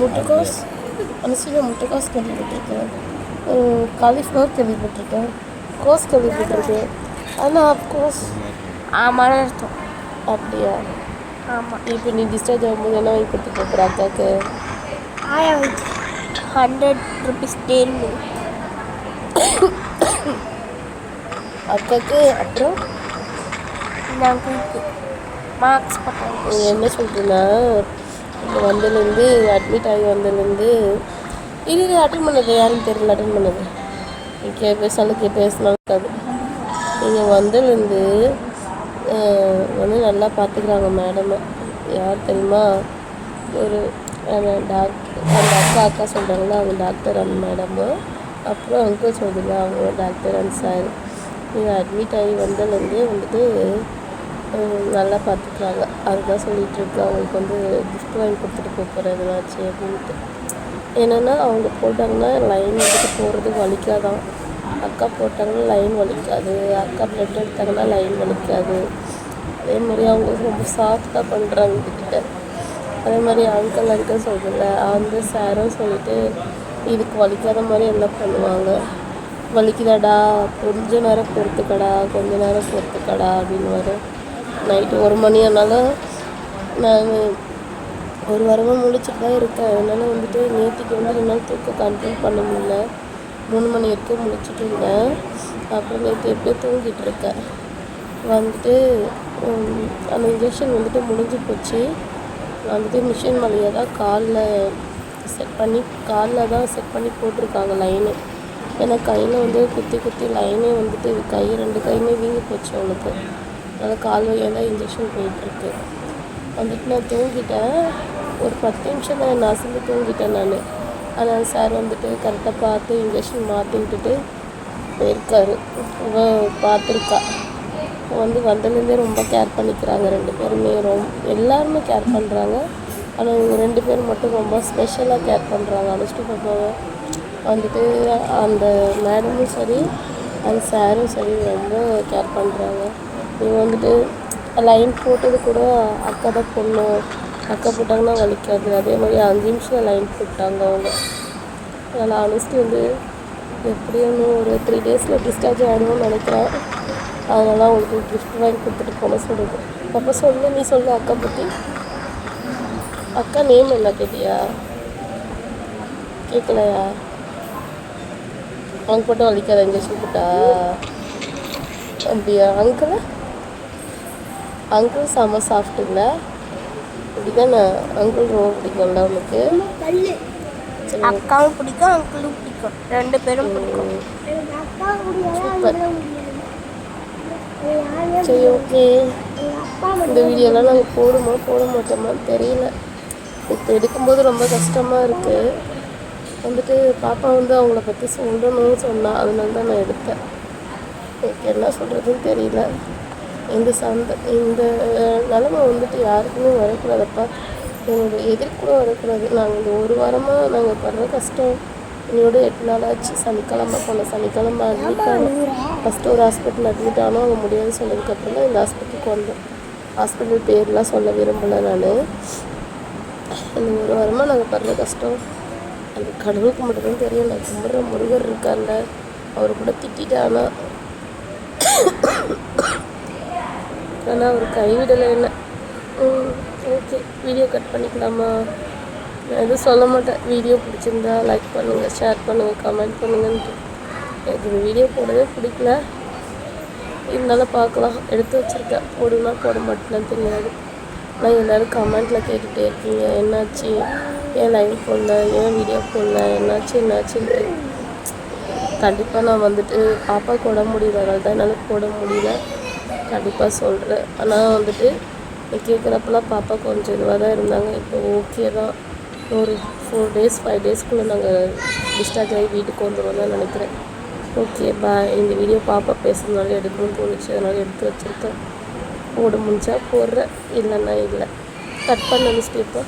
முட்டைக்கோஸ் அனுசூயா முட்டைக்கோஸ் கேள்விப்பட்டிருக்கேன். காலிஃப்ளவர் கேள்விப்பட்டிருக்கேன். கோஸ் கேள்விப்பட்டிருக்கேன். ஆனால் அப்கோர்ஸ் ஆமான்னு அர்த்தம். அப்படியா? ஆமாம் இப்போ நீ டிஸ்சார்ஜ் ஆகும்போது என்ன வாங்கி கொடுத்து போகிற அக்காவுக்கு ஹண்ட்ரட் ருபீஸ் டென் அக்காவுக்கு அப்புறம்? அங்கிளுக்கு மார்க்ஸ் நீ என்ன இப்போ வந்ததுலேருந்து அட்மிட் ஆகி வந்ததுலேருந்து இது அட்டன் பண்ணது யாருன்னு தெரியல அட்டன் பண்ணது. கே பேசாலும் கே பேசினாலும் இருக்காது. நீங்கள் வந்ததுலேருந்து வந்து நல்லா பார்த்துக்குறாங்க மேடமை யார் தெரியுமா? ஒரு டாக்டர் அந்த அக்கா அக்கா சொல்கிறாங்களா அவங்க டாக்டர் அந்த மேடமு அப்புறம் அங்கிள் சொல்லுங்க அவங்க டாக்டர் அண்ட் சார் நீங்கள் அட்மிட் ஆகி வந்ததுலேருந்தே வந்துட்டு நல்லா பார்த்துக்குறாங்க. அதுதான் சொல்லிகிட்ருக்கு அவங்களுக்கு வந்து கிஃப்ட் வாங்கி கொடுத்துட்டு போக போகிறேன் எதுனாச்சு அப்படின்ட்டு. என்னென்னா அவங்க போட்டாங்கன்னா லைன் எடுத்து போகிறது வலிக்காதான். அக்கா போட்டாங்கன்னா லைன் வலிக்காது. அக்கா ப்ளட் எடுத்தாங்கன்னா லைன் வலிக்காது. அதே மாதிரி அவங்க ரொம்ப சாஃப்டாக பண்ணுறாங்க கிட்ட அதே மாதிரி அங்கிள் அங்கிள் சொல்கிறல அந்த சாரும் சொல்லிட்டு இதுக்கு வலிக்காத மாதிரி என்ன பண்ணுவாங்க. வலிக்குதாடா? கொஞ்ச நேரம் பொறுத்துக்கடா கொஞ்ச நேரம் பொறுத்துக்கடா அப்படின்னு வரும் நைட்டு ஒரு மணி ஆனாலும் நான் ஒரு வாரமாக முழிச்சிட்டு தான் இருக்கேன். என்னால் வந்துட்டு நேற்றுக்கு வந்து என்னால் தூக்கம் கண்ட்ரோல் பண்ண முடியல. மூணு மணி வரைக்கும் முழிச்சிட்டு இருந்தேன். அப்புறம் நேற்று எப்படியோ தூங்கிட்டு இருக்கேன். வந்துட்டு அந்த இன்ஜெக்ஷன் வந்துட்டு முடிஞ்சு போச்சு. வந்துட்டு மிஷின் வழியாக தான் காலில் செட் பண்ணி காலில் தான் செட் பண்ணி போட்டிருக்காங்க லைனு ஏன்னா கையில் வந்து குத்தி குத்தி லைனே வந்துட்டு கை ரெண்டு கையுமே வீங்கி போச்சு அவனுக்கு அதனால் கால் வழியாக தான் இன்ஜெக்ஷன் போயிட்டுருக்கு. வந்துட்டு நான் தூங்கிட்டேன். ஒரு பத்து நிமிஷம் தான் நான் அசந்து தூங்கிட்டேன் நான். ஆனால் சார் வந்துட்டு கரெக்டாக பார்த்து இன்ஜெக்ஷன் மாற்றி விட்டுட்டு போயிருக்காரு. இவ பார்த்துருக்கா. வந்து வந்ததுலேருந்தே ரொம்ப கேர் பண்ணிக்கிறாங்க ரெண்டு பேருமே. ரொம்ப எல்லாருமே கேர் பண்ணுறாங்க ஆனால் இவங்க ரெண்டு பேரும் மட்டும் ரொம்ப ஸ்பெஷலாக கேர் பண்ணுறாங்க அனுஷ்டு பாப்பாவை. வந்துட்டு அந்த மேடமும் சரி அந்த சாரும் சரி ரொம்ப கேர் பண்ணுறாங்க இவங்க வந்துட்டு லைன் போட்டது கூட அக்கா தான் பொண்ணும் அக்கா போட்டாங்கன்னா வலிக்காது அதே மாதிரி அஞ்சு நிமிஷம் லைன் போட்டாங்க அவங்க. அதனால் அனுஷ்டு வந்து எப்படியும் ஒரு த்ரீ டேஸில் டிஸ்சார்ஜ் ஆகணும்னு நினைக்கிறேன். அதனால அவங்களுக்கு கிஃப்ட் வாங்கி கொடுத்துட்டு போன சொல்லுது அப்போ சொல்லு நீ சொல்லு அக்கா பற்றி அக்கா நேம் என்ன கேட்டியா? கேட்கலையா அவங்க போட்டு வலிக்காத இன்ஜெக்ஷன் போட்டா? அப்படியா? அங்கிள்? அங்கிள் செம்ம சாஃப்ட் இல்லை. இப்படிதானே அங்கிள் ரொம்ப பிடிக்கும்ல உனக்கு அக்காவும் பிடிக்கும் அங்கிளும் பிடிக்கும். ரெண்டு பேரும் பிடிக்கும். சரி ஓகே இந்த வீடியோலாம் நாங்கள் போடுமா? போட மாட்டோமான்னு தெரியல. இப்போ எடுக்கும்போது ரொம்ப கஷ்டமாக இருக்குது வந்துட்டு பாப்பா வந்து அவங்கள பற்றி சொல்லணும்னு சொன்னா அதனால தான் நான் எடுத்தேன். எனக்கு என்ன சொல்கிறதுன்னு தெரியல. இந்த சந்த இந்த நிலமை வந்துட்டு யாருக்குமே வரக்கூடாதப்பா. என்னோடய எதிர்க்கூட வரக்கூடாது. நாங்கள் இந்த ஒரு வாரமாக நாங்கள் படுற கஷ்டம். என்னோட எட்டு நாள் ஆச்சு. சனிக்கிழமை போன சனிக்கிழமை அட்மிட் ஆனோம் ஃபஸ்ட்டு ஒரு ஹாஸ்பிட்டல் அட்மிட் ஆனோம். அவங்க முடியாது சொன்னதுக்கப்புறம் தான் இந்த ஹாஸ்பிட்டலுக்கு வந்தோம். ஹாஸ்பிட்டல் பேர்லாம் சொல்ல விரும்பலை நான். இந்த ஒரு வாரமாக நாங்கள் படுற கஷ்டம். அந்த கடவுளுக்கு மட்டும்தான் தெரியும். நான் கும்பிட்ற முருகர் இருக்கார்ல அவர் கூட திட்டானா ஆனால் அவர் கைவிடலை என்ன? ஓகே வீடியோ கட் பண்ணிக்கலாமா? நான் எதுவும் சொல்ல மாட்டேன். வீடியோ பிடிச்சிருந்தா லைக் பண்ணுங்கள் ஷேர் பண்ணுங்கள் கமெண்ட் பண்ணுங்கன்ட்டு எனக்கு இந்த வீடியோ போடவே பிடிக்கல. இருந்தாலும் பார்க்கலாம். எடுத்து வச்சுருக்கேன். போடுனா போட மாட்டேன்னு தெரியாது. ஆனால் எல்லோரும் கமெண்ட்டில் கேட்டுகிட்டே இருக்கீங்க. என்னாச்சு? ஏன் லைவ் போடல? ஏன் வீடியோ போடல? என்னாச்சு? என்னாச்சுன்ட்டு கண்டிப்பாக நான் வந்துட்டு பாப்பாவுக்கு உடம்பு முடியறதால தான் என்னால் போட முடியல. கண்டிப்பாக சொல்கிறேன் ஆனால் வந்துட்டு இப்போ கேட்குறப்பெல்லாம் பாப்பா கொஞ்சம் இதுவாக தான் இருந்தாங்க. இப்போ ஓகே தான். ஒரு ஃபோர் டேஸ் ஃபைவ் டேஸ்க்குள்ளே நாங்கள் டிஸ்சார்ஜ் ஆகி வீட்டுக்கு வந்துடுவோம் தான் நினைக்கிறேன். ஓகே பாய் இந்த வீடியோ பாப்பா பேசுகிறதுனால எடுக்கணும்னு தோணுச்சு. அதனால எடுத்து வச்சுருக்கேன். போட முடிஞ்சா போடுறேன். இல்லைன்னா இல்லை. கட் பண்ண மிஸ்டேக்கோ